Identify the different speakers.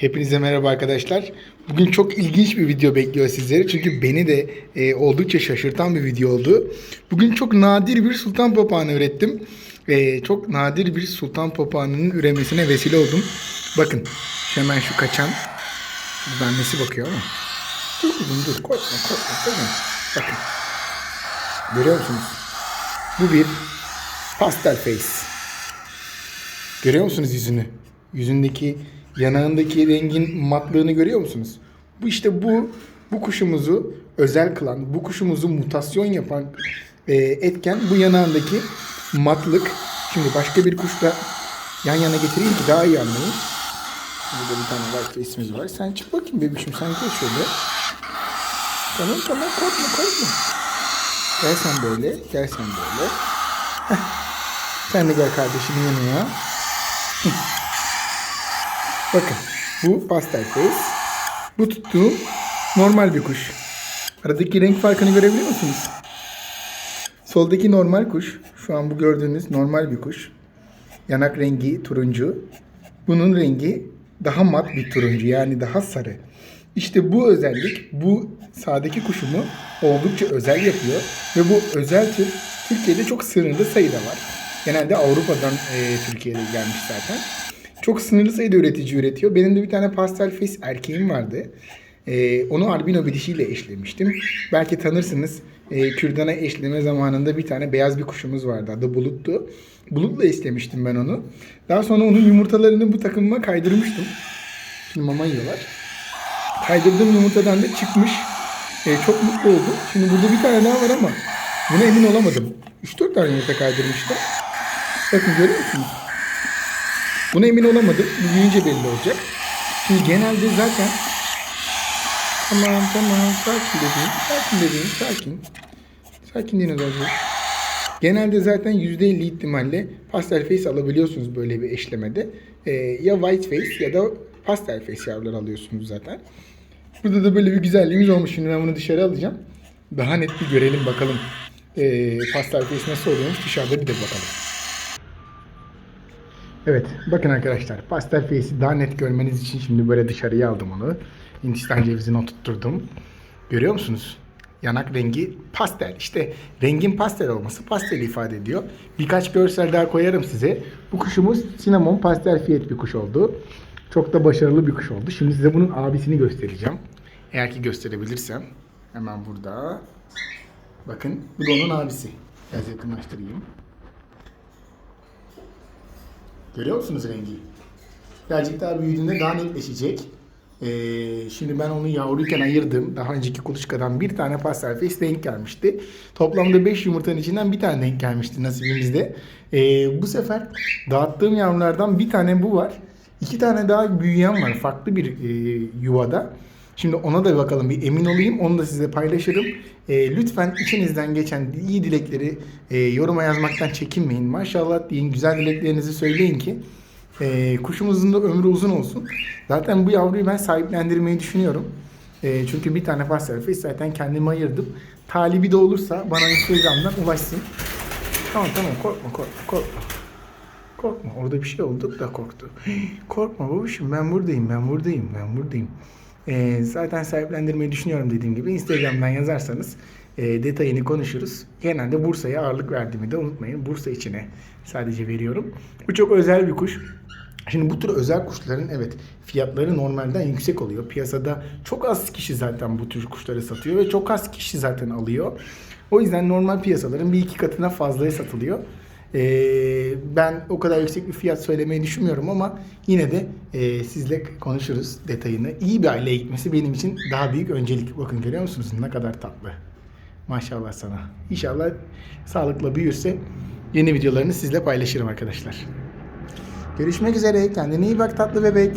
Speaker 1: Hepinize merhaba arkadaşlar. Bugün çok ilginç bir video bekliyor sizleri. Çünkü beni de e, oldukça şaşırtan bir video oldu. Bugün çok nadir bir sultan papağanı ürettim. E, çok nadir bir sultan papağanının üremesine vesile oldum. Bakın hemen şu kaçan. Burada annesi bakıyor ama. Dur kızım dur korkma korkma korkma. Bakın. Görüyor musunuz? Bu bir pastel face. Görüyor musunuz yüzünü? Yüzündeki yanağındaki rengin matlığını görüyor musunuz? Bu işte bu bu kuşumuzu özel kılan, bu kuşumuzu mutasyon yapan e, etken bu yanağındaki matlık. Şimdi başka bir kuşla yan yana getireyim ki daha iyi anlayın. Burada bir tane white ismimiz var. Sen çık bakayım bebişim sen gel şöyle. Tamam tamam korkma korkma. Gel sen böyle, gel sen böyle. Heh. Sen de gel kardeşimin yanına. Bakın bu pastel face. Bu tuttuğum normal bir kuş. Aradaki renk farkını görebiliyor musunuz? Soldaki normal kuş. Şu an bu gördüğünüz normal bir kuş. Yanak rengi turuncu. Bunun rengi daha mat bir turuncu yani daha sarı. İşte bu özellik bu sağdaki kuşumu oldukça özel yapıyor. Ve bu özel tür Türkiye'de çok sınırlı sayıda var. Genelde Avrupa'dan e, Türkiye'de gelmiş zaten. Çok sınırlı sayıda üretici üretiyor. Benim de bir tane pastel face erkeğim vardı. Ee, onu albino bir dişiyle eşlemiştim. Belki tanırsınız. Ee, Kürdana eşleme zamanında bir tane beyaz bir kuşumuz vardı. Adı Bulut'tu. Bulut'la eşlemiştim ben onu. Daha sonra onun yumurtalarını bu takımıma kaydırmıştım. Şimdi mama yiyorlar. Kaydırdığım yumurtadan da çıkmış. Ee, çok mutlu oldum. Şimdi burada bir tane daha var ama buna emin olamadım. 3-4 tane yumurta kaydırmıştım. Bakın görüyor musunuz? Buna emin olamadım. Bu büyüyünce belli olacak. Şimdi genelde zaten Tamam tamam sakin bebeğim. Sakin bebeğim sakin. Sakin dinozorcuğum. Genelde zaten %50 ihtimalle pastel face alabiliyorsunuz böyle bir eşlemede. Ee, ya white face ya da pastel face yavrular alıyorsunuz zaten. Burada da böyle bir güzelliğimiz olmuş. Şimdi ben bunu dışarı alacağım. Daha net bir görelim bakalım. Ee, pastel face nasıl oluyormuş dışarıda bir de bakalım. Evet bakın arkadaşlar pastel face'i daha net görmeniz için şimdi böyle dışarıya aldım onu. Hindistan cevizini oturtturdum. Görüyor musunuz? Yanak rengi pastel. İşte rengin pastel olması pastel ifade ediyor. Birkaç görsel daha koyarım size. Bu kuşumuz cinnamon pastel fiyet bir kuş oldu. Çok da başarılı bir kuş oldu. Şimdi size bunun abisini göstereceğim. Eğer ki gösterebilirsem. Hemen burada. Bakın bu da onun abisi. Biraz yakınlaştırayım. Görüyor musunuz rengi? Birazcık daha büyüdüğünde daha netleşecek. Ee, şimdi ben onu yavruyken ayırdım. Daha önceki kuluçkadan bir tane pastel face denk gelmişti. Toplamda 5 yumurtanın içinden bir tane denk gelmişti nasibimizde. Ee, bu sefer dağıttığım yavrulardan bir tane bu var. İki tane daha büyüyen var farklı bir e, yuvada. Şimdi ona da bakalım bir emin olayım. Onu da size paylaşırım. E, lütfen içinizden geçen iyi dilekleri e, yoruma yazmaktan çekinmeyin. Maşallah deyin. Güzel dileklerinizi söyleyin ki e, kuşumuzun da ömrü uzun olsun. Zaten bu yavruyu ben sahiplendirmeyi düşünüyorum. E, çünkü bir tane face zaten kendime ayırdım. Talibi de olursa bana Instagram'dan ulaşsın. Tamam tamam korkma korkma korkma. Korkma orada bir şey oldu da korktu. Korkma babuşum ben buradayım ben buradayım ben buradayım. Ee, zaten sahiplendirmeyi düşünüyorum dediğim gibi. Instagram'dan yazarsanız e, detayını konuşuruz. Genelde Bursa'ya ağırlık verdiğimi de unutmayın. Bursa içine sadece veriyorum. Bu çok özel bir kuş. Şimdi bu tür özel kuşların evet fiyatları normalden yüksek oluyor. Piyasada çok az kişi zaten bu tür kuşları satıyor ve çok az kişi zaten alıyor. O yüzden normal piyasaların bir iki katına fazlaya satılıyor. Ee, ben o kadar yüksek bir fiyat söylemeyi düşünmüyorum ama yine de e, sizle konuşuruz detayını. İyi bir aileye gitmesi benim için daha büyük öncelik. Bakın görüyor musunuz ne kadar tatlı. Maşallah sana. İnşallah sağlıkla büyürse yeni videolarını sizle paylaşırım arkadaşlar. Görüşmek üzere. Kendine iyi bak tatlı bebek.